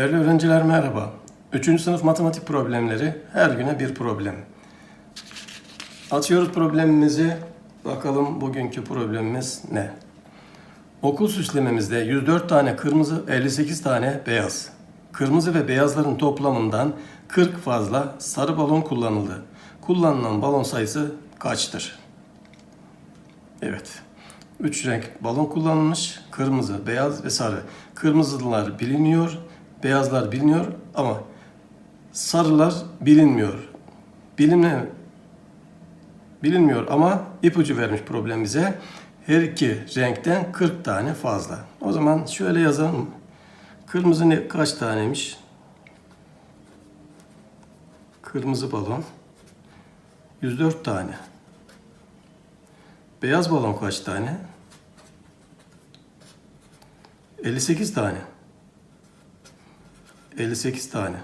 Değerli öğrenciler merhaba. Üçüncü sınıf matematik problemleri her güne bir problem. Açıyoruz problemimizi. Bakalım bugünkü problemimiz ne? Okul süslememizde 104 tane kırmızı, 58 tane beyaz. Kırmızı ve beyazların toplamından 40 fazla sarı balon kullanıldı. Kullanılan balon sayısı kaçtır? Evet. Üç renk balon kullanılmış. Kırmızı, beyaz ve sarı. Kırmızılar biliniyor, beyazlar biliniyor ama sarılar bilinmiyor. Bilinme, bilinmiyor ama ipucu vermiş problem bize. Her iki renkten 40 tane fazla. O zaman şöyle yazalım. Kırmızı ne, kaç taneymiş? Kırmızı balon. 104 tane. Beyaz balon kaç tane? 58 tane. 58 tane.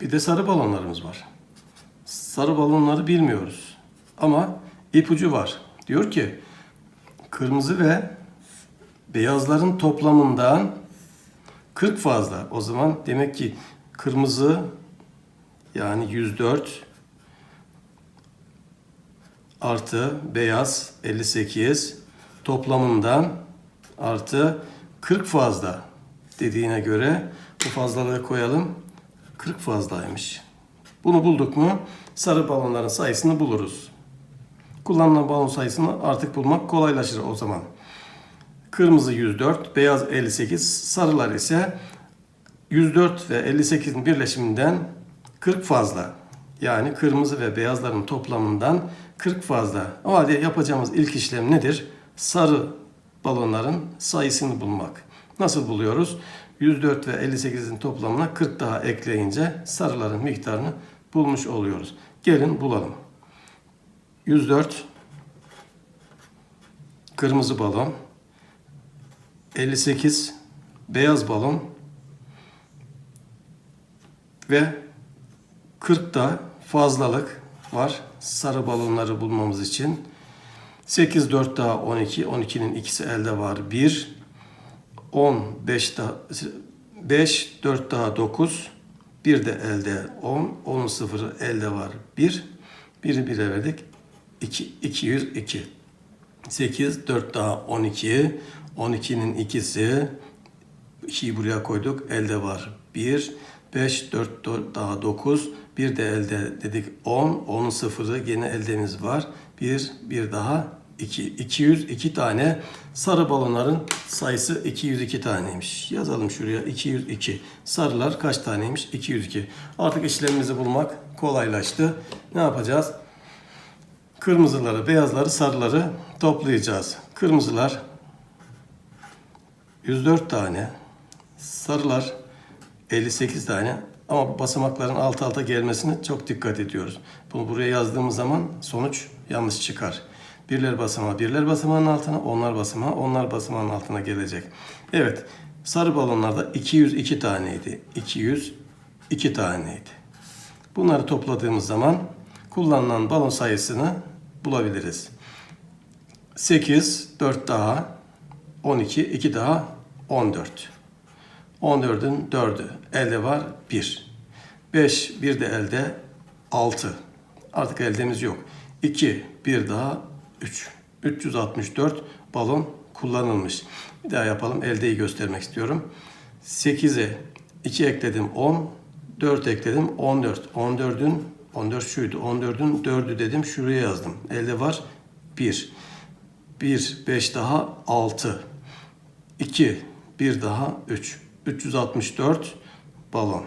Bir de sarı balonlarımız var. Sarı balonları bilmiyoruz. Ama ipucu var. Diyor ki kırmızı ve beyazların toplamından 40 fazla. O zaman demek ki kırmızı yani 104 artı beyaz 58 toplamından artı 40 fazla dediğine göre bu fazlalığı koyalım. 40 fazlaymış. Bunu bulduk mu sarı balonların sayısını buluruz. Kullanılan balon sayısını artık bulmak kolaylaşır o zaman. Kırmızı 104, beyaz 58, sarılar ise 104 ve 58'in birleşiminden 40 fazla. Yani kırmızı ve beyazların toplamından 40 fazla. O halde yapacağımız ilk işlem nedir? Sarı balonların sayısını bulmak. Nasıl buluyoruz? 104 ve 58'in toplamına 40 daha ekleyince sarıların miktarını bulmuş oluyoruz. Gelin bulalım. 104 kırmızı balon 58 beyaz balon ve 40 da fazlalık var sarı balonları bulmamız için. 8 4 daha 12. 12'nin ikisi elde var. 1 10 5 daha 5 4 daha 9. Bir de elde 10. 10'un sıfırı elde var. 1. Biri 1'e verdik. 2 202. 8 4 daha 12. 12'nin ikisi 2'yi buraya koyduk. Elde var 1. 5, 4, 4 daha 9. Bir de elde dedik 10. 10'un sıfırı gene eldemiz var. 1, bir daha 2. 202 tane sarı balonların sayısı 202 taneymiş. Yazalım şuraya 202. Sarılar kaç taneymiş? 202. Artık işlemimizi bulmak kolaylaştı. Ne yapacağız? Kırmızıları, beyazları, sarıları toplayacağız. Kırmızılar 104 tane. Sarılar 58 tane ama basamakların alt alta gelmesine çok dikkat ediyoruz. Bunu buraya yazdığımız zaman sonuç yanlış çıkar. Birler basamağı birler basamağının altına, onlar basamağı onlar basamağının altına gelecek. Evet, sarı balonlarda 202 taneydi. 202 taneydi. Bunları topladığımız zaman kullanılan balon sayısını bulabiliriz. 8, 4 daha, 12, 2 daha, 14. 14'ün 4'ü. Elde var 1. 5, bir de elde 6. Artık eldemiz yok. 2, bir daha 3. 364 balon kullanılmış. Bir daha yapalım. Eldeyi göstermek istiyorum. 8'e 2 ekledim 10. 4 ekledim 14. 14'ün 14 şuydu. 14'ün 4'ü dedim. Şuraya yazdım. Elde var 1. 1, 5 daha 6. 2, bir daha 3. 364 balon.